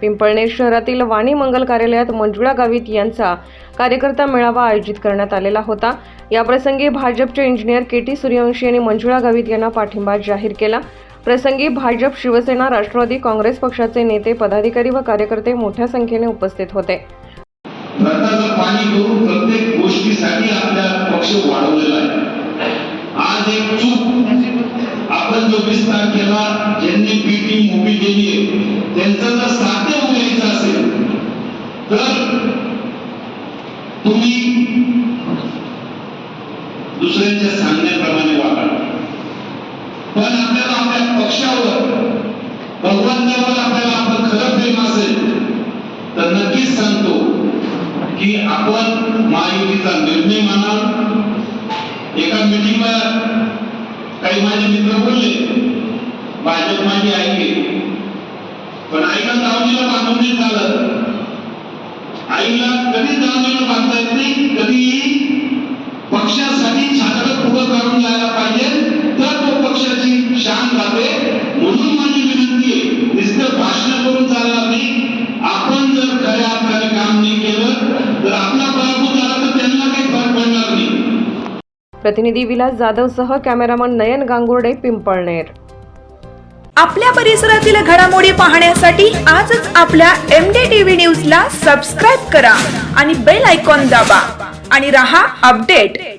पिंपळनेर शहरातील वाणी मंगल कार्यालयात मंजुळा गावित यांचा कार्यकर्ता मेळावा आयोजित करण्यात आलेला होता. याप्रसंगी भाजपचे इंजिनियर के टी सूर्यवंशी यांनी मंजुळा गावित यांना पाठिंबा जाहीर केला. प्रसंगी भाजप शिवसेना राष्ट्रवादी काँग्रेस पक्षाचे नेते पदाधिकारी व कार्यकर्ते मोठ्या संख्येने उपस्थित होते. प्रत्येक गोष्टीसाठी पक्ष वाढवलेला आहे. आज एक चूक आपण जो विस्तार केला ज्यांनी बी टीम उभी केली आहे त्यांचं जर साध्य व्हायचं असेल तर तुम्ही दुसऱ्यांच्या सांगण्याप्रमाणे वागा. पण आपल्याला आपल्या पक्षावर भगवंतावर आपल्याला आपलं खरं प्रेम असेल तर नक्कीच सांगतो की आपण महायुतीचा निर्णय मानाल. एका मिटिंगला काही माझे मित्र बोलले भाजप माझी ऐके पण आईला दावणीला बांधून नाही चालत आईला कधी दावणीला काढून जायला पाहिजे. तर तो पक्षाची शान राहते. म्हणून माझी विनंती आहे नुसतं भाषण करून चालणार नाही. आपण जर खऱ्या अर्थाने काम नाही केलं तर आपला पराभव झाला तर त्यांना काही फरक पडणार नाही. प्रतिनिधी विलास जाधवसह कॅमेरामन नयन गांगुर्डे पिंपळनेर. आपल्या परिसरातील घडामोडी पाहण्यासाठी आजच आपल्या एम डी टीव्ही न्यूजला सबस्क्राईब करा आणि बेल आयकॉन दाबा. आणि रहा अपडेट.